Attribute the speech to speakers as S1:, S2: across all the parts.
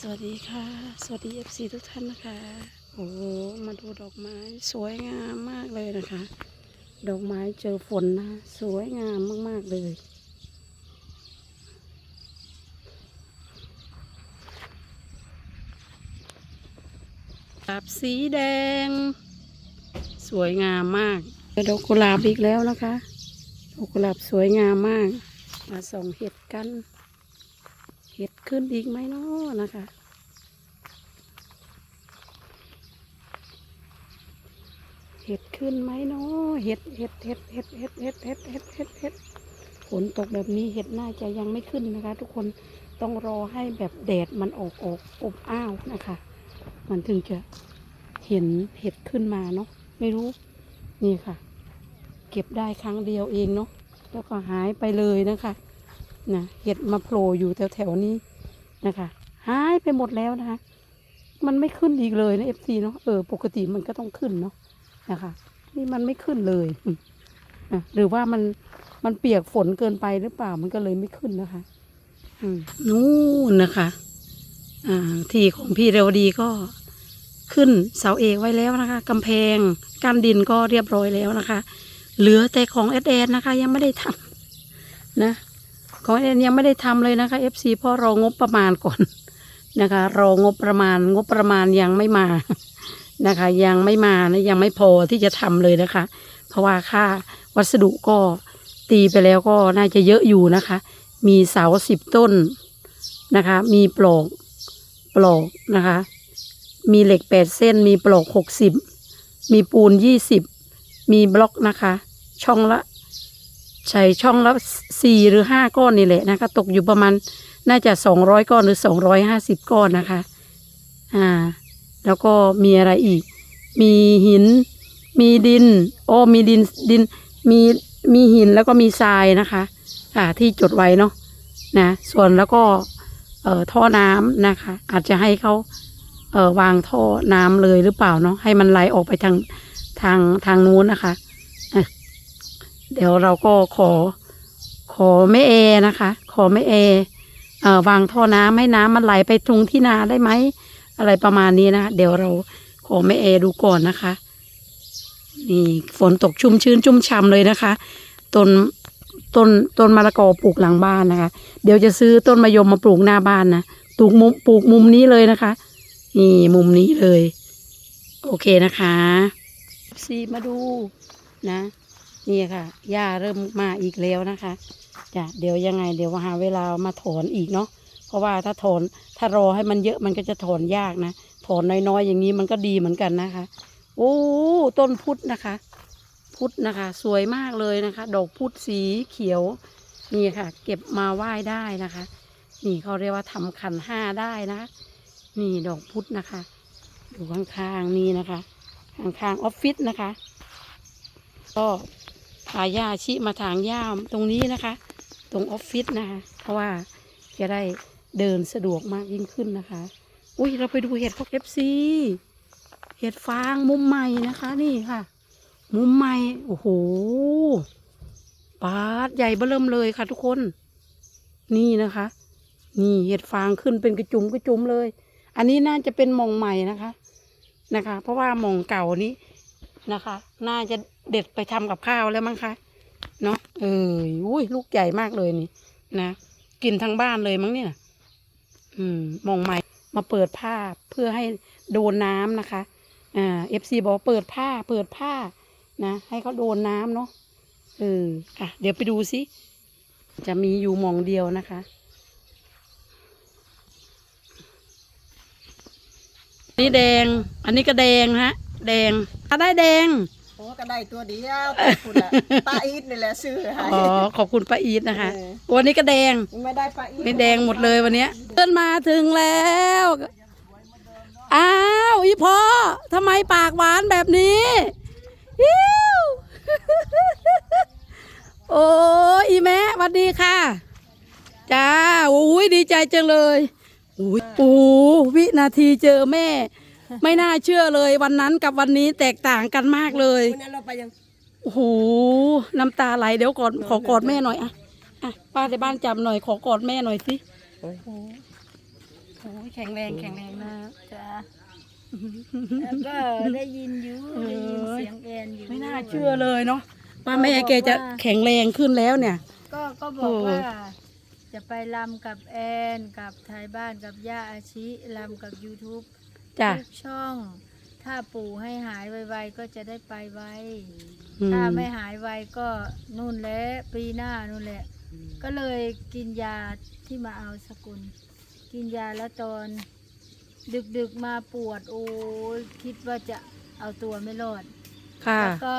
S1: สวัสดีค่ะ สวัสดีเอฟซีทุกท่านนะคะ โอ้มาดูดอกไม้สวยงามมากเลยนะคะ ดอกไม้เจอฝนนะ สวยงามมาก ๆ เลยดาบสีแดง สวยงามมากดอกกุหลาบอีกแล้วนะคะ ดอกกุหลาบสวยงามมาก มาส่องเห็ดกัน เห็ดขึ้นอีกไหมเนาะนะคะ เห็ดขึ้นไหมเนาะเห็ดเห็ดเห็ดเห็ดเห็ดเห็ดเห็ดเห็ดเห็ดเห็ดฝนตกแบบนี้เห็ดน่าจะยังไม่ขึ้นนะคะ ทุกคนต้องรอให้แบบแดดมันออกออกอบอ้าวนะคะ มันถึงจะเห็นเห็ดขึ้นมาเนาะไม่รู้นี่ค่ะ เก็บได้ครั้งเดียวเองเนาะแล้วก็หายไปเลยนะคะ นะเห็ดมาโผล่อยู่แถวแถวๆนี้นะคะหายไปหมดแล้วนะคะ มันไม่ขึ้นอีกเลยนะเอฟซีเนาะเออปกติมันก็ต้องขึ้นเนาะนะคะ นี่มันไม่ขึ้นเลยอืมอะหรือว่ามันมันเปียกฝนเกินไปหรือเปล่ามันก็เลยไม่ขึ้นนะคะนู่นนะคะ อ่า ที่ของพี่เรวดีก็ขึ้นเสาเอกไว้แล้วนะคะกำแพงกั้นดินก็เรียบร้อยแล้วนะคะ เหลือแต่ของเอสเอนะคะ ยังไม่ได้ทำนะ ของเอ็นยังไม่ได้ทำเลยนะคะ FC เพราะรองบประมาณก่อนนะคะ รองบประมาณงบประมาณยังไม่มานะคะ ยังไม่มานะยังไม่พอที่จะทำเลยนะคะ เพราะว่าค่าวัสดุก็ตีไปแล้วก็น่าจะเยอะอยู่นะคะ มีเสาสิบต้นนะคะ มีปลอกปลอกนะคะ มีเหล็กแปดเส้น มีปลอกหกสิบมีปูนยี่สิบมีบล็อกนะคะ ช่องละ ใช้ช่องละสี่หรือห้าก้อนนี่แหละนะคะ ตกอยู่ประมาณน่าจะสองร้อยก้อนหรือสองร้อยห้าสิบก้อนนะคะ อ่า แล้วก็มีอะไรอีก มีหิน มีดิน โอ้มีดินดิน มีมีหินแล้วก็มีทรายนะคะ อ่าที่จดไว้เนาะนะ ส่วนแล้วก็เอ่อท่อน้ำนะคะ อาจจะให้เขาเอ่อวางท่อน้ำเลยหรือเปล่าเนาะให้มันไหลออกไปทางทางทางนู้นนะคะ เดี๋ยวเราก็ขอขอแม่เอนะคะ ขอแม่เอเอ่อวางท่อน้ำให้น้ำมันไหลไปตรงที่นาได้ไหมอะไรประมาณนี้นะเดี๋ยวเราขอแม่เอดูก่อนนะคะ นี่ฝนตกชุ่มชื้นชุ่มฉ่ำเลยนะคะต้นต้นต้นมะละกอปลูกหลังบ้านนะคะ เดี๋ยวจะซื้อต้นมะยมมาปลูกหน้าบ้านนะปลูกมุมปลูกมุมนี้เลยนะคะ นี่มุมนี้เลย โอเคนะคะซีมาดูนะ นี่ค่ะหญ้าเริ่มมาอีกแล้วนะคะจ้ะเดี๋ยวยังไง เดี๋ยวหาเวลามาถอนอีกเนาะเพราะว่าถ้าถอนถ้ารอให้มันเยอะมันก็จะถอนยากนะถอนน้อยๆอย่างนี้มันก็ดีเหมือนกันนะคะ โอ้ต้นพุทธนะคะ พุทธนะคะ สวยมากเลยนะคะ ดอกพุทธสีเขียว นี่ค่ะ เก็บมาไหว้ได้นะคะ นี่เขาเรียกว่าทำขันห้าได้นะะนี่ดอกพุทธนะคะอยู่ข้างๆนี่นะคะข้างๆออฟฟิศนะคะ ก็ พาย่าชิมาถางย่ามตรงนี้นะคะ ตรงออฟฟิศนะคะ เพราะว่าจะได้เดินสะดวกมากยิ่งขึ้นนะคะ อุ้ยเราไปดูเห็ดพวกเอฟซีเห็ดฟางมุมใหม่นะคะ นี่ค่ะ มุมใหม่โอ้โหปาดใหญ่เบิ่มเลยค่ะ ทุกคน นี่นะคะ นี่เห็ดฟางขึ้นเป็นกระจุมกระจุมเลย อันนี้น่าจะเป็นมองใหม่นะคะนะคะ เพราะว่ามองเก่านี้ นะคะ น่าจะเด็ดไปทำกับข้าวแล้วมั้งคะ เนาะเอออุ้ยลูกใหญ่มากเลยนี่ นะกินทั้งบ้านเลยมั้งเนี่ย อืม มองใหม่มาเปิดผ้าเพื่อให้โดนน้ำนะคะ อ่าเอฟซีบอกเปิดผ้า เปิดผ้า นะ ให้เขาโดนน้ำเนาะเอออะ เดี๋ยวไปดูสิจะมีอยู่มองเดียวนะคะนี่แดง อันนี้ก็แดงฮะ แดงอะได้แดง
S2: โอ้ก็ได้ตัวเดียวขอบคุณละป้าอีทนี่แหละซื้อให้
S1: อ๋อ ขอบคุณป้าอีทนะคะ
S2: เออ
S1: วันนี้ก็แดง
S2: ไม่ได้ป้าอีท
S1: นี่แดงหมดเลยวันเนี้ยเดินมาถึงแล้ว อ้าวอีพ่อทำไมปากหวานแบบนี้อิ้ว โอ้อีแม่สวัสดีค่ะ จ้าโอ้ยดีใจจังเลยโอ้ยโอ้วินาทีเจอแม่ ไม่น่าเชื่อเลยวันนั้นกับวันนี้แตกต่างกันมากเลย
S2: วันนั้นเราไปยัง
S1: โอ้โหน้ำตาไหลเดี๋ยวก่อนขอกอดแม่หน่อยอะอะป้าในบ้านจำหน่อยขอกอดแม่หน่อยสิ
S2: โอ้ย
S1: ขอ้ยแข็งแรงแข็งแรงนะ
S3: จ้าแล้วก็ได้ยินอยู่
S1: เออ
S3: ได้ยินเสียงแอนอยู่
S1: ไม่น่าเชื่อเลยเนาะว่าแม่แกจะแข็งแรงขึ้นแล้วเนี่ย
S3: ก็ก็บอ
S1: โอ้
S3: กว่าจะไปลำกับแอนกับไทยบ้านกับย่าอาชิลำกับ YouTube
S1: จ้ะ
S3: ทุกช่อง ถ้าปู่ให้หายไวๆก็จะได้ไปไว
S1: อื
S3: ถ้าไม่หายไวก็นู่นแหละปีหน้านู่นแหละ ก็เลยกินยาที่มาเอาสกุล กินยาแล้วตอน ดึกๆมาปวด โอ้ยคิดว่าจะเอาตัวไม่รอด
S1: ค่ะ
S3: แล้วก็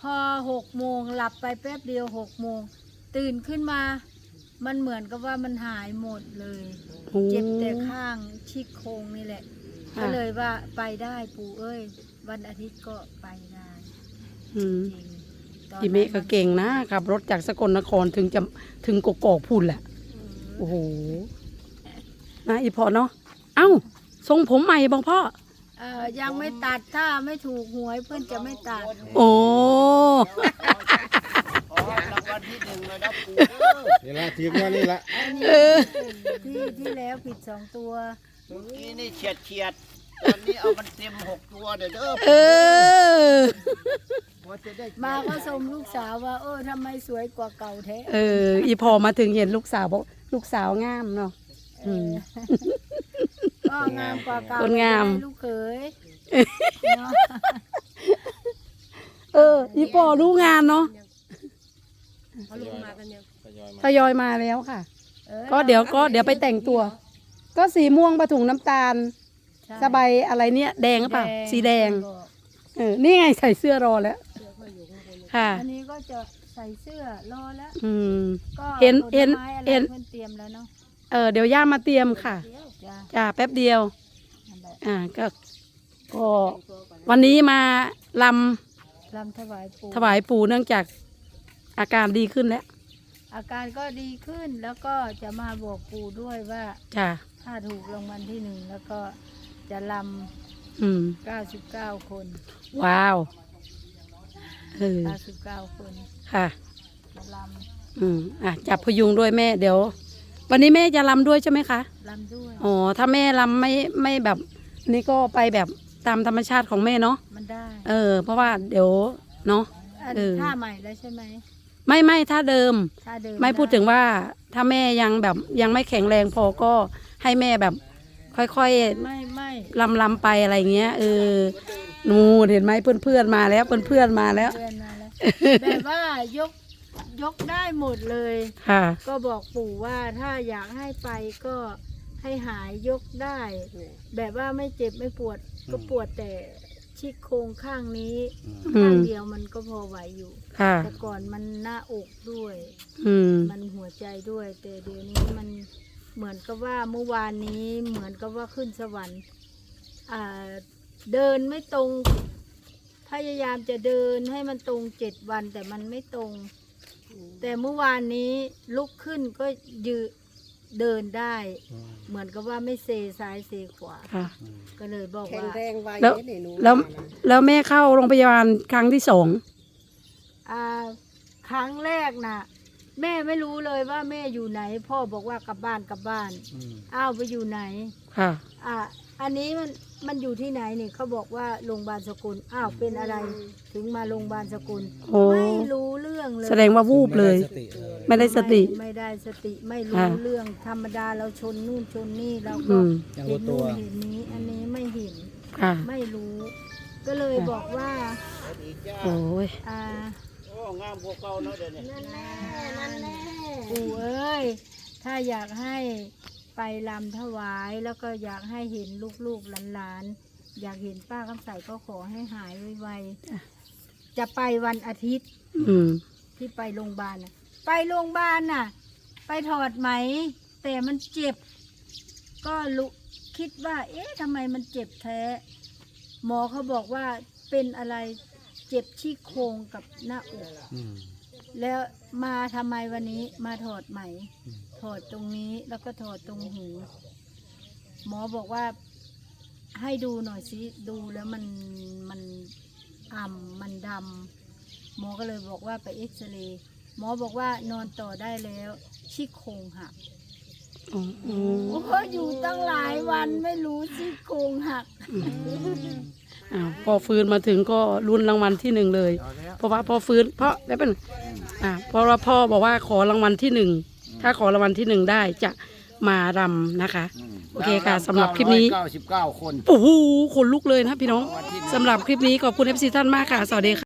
S3: พอหกโมงหลับไปแป๊บเดียวหกโมงตื่นขึ้นมา มันเหมือนกับว่ามันหายหมดเลย
S1: โอ้
S3: เจ็บแต่ข้างชิกโครงนี่แหละ
S1: ค่ะ
S3: ก็เลยว่าไปได้ปู่เอ้ย วันอาทิตย์ก็ไปได้
S1: อืม
S3: จริงตอน
S1: อีเมฆก็
S3: นั้น
S1: เก่งนะขับรถจากสกลนครถึงจะถึงกกอกพูนแหละ โอ้โหนะอีพอเนาะเอ้าทรงผมใหม่บอกพ่อ
S3: เออยังไม่ตัดถ้าไม่ถูกหวยเพื่อนจะไม่ตัด
S1: โอ้
S2: อ๋อรางวัลที่หนึ่งเลยนะปู่
S4: นี่ละทีมว่านี่ละ
S3: อันนี้ที่ที่แล้วผิดสองตัว
S2: เมื่อกี้นี่เฉียดเฉียดๆตอนนี้เอามันเต็มหกตัวเด้อเด้อ
S1: เออ
S2: ว่าจะได้
S3: มาก็ชมลูกสาวว่า เออทำไมสวยกว่าเก่าแท้
S1: เออ อีพอมาถึงเห็นลูกสาวบอกลูกสาวงามเนาะอืม
S3: ก็งามกว่าเก่า
S1: คนงาม
S3: ได้ลูกเขยเนาะ
S1: เออ อีพอรู้งานเนาะ ทยอยมาแล้วค่ะ
S3: ออ
S1: ก็เดี๋ยวก็เดี๋ยวไปแต่งตัว ก็สีม่วงผถุงน้ำตาล
S3: ใช่
S1: สบายอะไรเนี่ย แดงหรือเปล่าสีแดง
S3: บอก
S1: เออนี่ไงใส่เสื้อรอแล้วค่ะ
S3: อันนี้ก็จะใส่เสื้อรอแล้ว
S1: อืม
S3: ก็
S1: เห็น
S3: ผล
S1: เห็น
S3: ไม้อะไร
S1: เห็น
S3: เพื่อนเตรียมแล้วเนาะ
S1: เออเดี๋ยวย่ามาเตรียมค่ะ
S3: จ้า
S1: จ้าแป๊บเดียว
S3: นั่นแหละ
S1: อ่าก็ก็วันนี้มาล
S3: ลำถวายปู่ำ
S1: ถวายปู่เนื่องจากอาการดีขึ้นแล้ว
S3: อาการก็ดีขึ้นแล้วก็จะมาบอกปู่ด้วยว่า
S1: จ้า
S3: ถ้าถูกรางวัลที่หนึ่งแล้วก็จะล
S1: อืมำ
S3: 99คน
S1: ว้าวเออ
S3: 99คน
S1: ค่ะ
S3: จะล
S1: อืมอะจับพยุงด้วยแม่เดี๋ยว วันนี้แม่จะลำด้วยใช่ไหมคะำ
S3: ลำด้วย
S1: อ๋อ ถ้าแม่ลำไม่ไม่แบบ นี่ก็ไปแบบตามธรรมชาติของแม่เนาะ
S3: มันได้
S1: เออ เพราะว่าเดี๋ยวเนาะ
S3: อัน
S1: เออ
S3: ท่าใหม่แล้วใช่ไหม
S1: ไม่ไม่ถ้าเดิม
S3: ท่าเดิม
S1: ไม่พูดถึง
S3: ไว่า
S1: ถ้าแม่ยังแบบยังไม่แข็งแรงพอก็ให้แม่แบบ ค่อย
S3: ไม่ไม่
S1: ๆลำลำไปอะไรเงี้ยเออนูนเห็นไหมเพื่อนเพื่อนๆมาแล้วเพื่อนเพื่อนๆมาแล้ว
S3: เดือนมาแล้วแบบว่ายกยกได้หมดเลย
S1: ค่ะ
S3: ก็บอกปู่ว่าถ้าอยากให้ไปก็ให้หายยกได้ แบบว่าไม่เจ็บไม่ปวดก็ปวดแต่ ชิดโครงข้างนี้
S1: อื
S3: ข้าง
S1: ม
S3: เดียวมันก็พอไหวอยู่
S1: ค่ะ
S3: แต่ก่อนมันหน้าอกด้วย
S1: อืม
S3: มันหัวใจด้วย แต่เดี๋ยวนี้มันเหมือนกับว่าเมื่อวานนี้เหมือนกับว่าขึ้นสวรรค์อ่าเดินไม่ตรง พยายามจะเดินให้มันตรงเจ็ดวันแต่มันไม่ตรง แต่เมื่อวานนี้ลุกขึ้นก็ยืน เดินได้ เหมือนกับว่าไม่เซซ้ายเซขวา
S1: ค่ะ
S3: ก็เลยบอก
S2: แข็ง
S3: ว่า
S2: แรงไว
S1: แล้ว
S2: เนี่ยหนู
S1: แล้วแล้วแม่เข้าโรงพยาบาลครั้งที่สอง
S3: อ่า ครั้งแรกน่ะ แม่ไม่รู้เลยว่าแม่อยู่ไหน พ่อบอกว่ากลับบ้านกลับบ้านอ้าวไปอยู่ไหน
S1: ค่ะ
S3: อ่าอันนี้มันมันอยู่ที่ไหนนี่เขาบอกว่าโรงพยาบาลสกุลอ้าวเป็นอะไรถึงมาโรงพยาบาลสกุล
S1: โอ้
S3: ไม่รู้เรื่องเลย
S1: แสดงว่าวูบเลย ไม่ได้สติ
S3: ไม่ไม่ได้สติไม่รู้
S1: ค่ะ
S3: เรื่องธรรมดาเราชนนู่นชนนี่เรา
S1: อื
S3: ก็
S1: ม
S3: เห็นนู่นเห็นนี้ อันนี้ไม่เห็น
S1: ค่ะ
S3: ไม่รู้ ก็เลยบอกว่า
S1: โอ้ย
S3: อ่า
S2: โอ้งามกว่าเก่าเนาะเดี๋ยวนี้
S3: นั่นแน่นั่นแน่ปู่เอ้ย ถ้าอยากให้ไปลำถวายแล้วก็อยากให้เห็นลูกๆหลานๆ อยากเห็นป้าคำใสก็ขอให้หายไวๆ จะไปวันอาทิตย์
S1: อืม
S3: ที่ไปโรงพยาบาลน่ะ ไปโรงพยาบาลน่ะ ไปถอดไหม แต่มันเจ็บ ก็ลุคิดว่า เอ๊ะทำไมมันเจ็บแท้ หมอเขาบอกว่าเป็นอะไร เจ็บที่โครงกับหน้าอกแล้วมาทำไมวันนี้มาถอดไหมถอดตรงนี้แล้วก็ถอดตรงหู หมอบอกว่าให้ดูหน่อยสิดูแล้วมันมันอ่ำมันดำหมอก็เลยบอกว่าไปเอ็กซเรย์หมอบอกว่านอนต่อได้แล้ว ชี่โครงหัก
S1: อ๋ออ๋อ
S3: โอ้โหอยู่ตั้งหลายวันไม่รู้ซี่โครงหัก
S1: อ้าวพอฟื้นมาถึงก็ลุ้นรางวัลที่หนึ่งเลย
S2: เอาแล้ว
S1: เพราะว่าพอฟื้นเพราะแล้วเป็นอ่าเพราะว่าพ่อบอกว่าขอรางวัลที่หนึ่งถ้าขอรางวัลที่หนึ่งได้จะมารำนะคะ โอเคค่ะสำหรับคลิปนี้
S2: เก้าสิบเก้าคน
S1: โอ้โหขนลุกเลยนะพี่น้องสำหรับคลิปนี้ขอบคุณเอฟซีท่านมากค่ะ สวัสดีค่ะ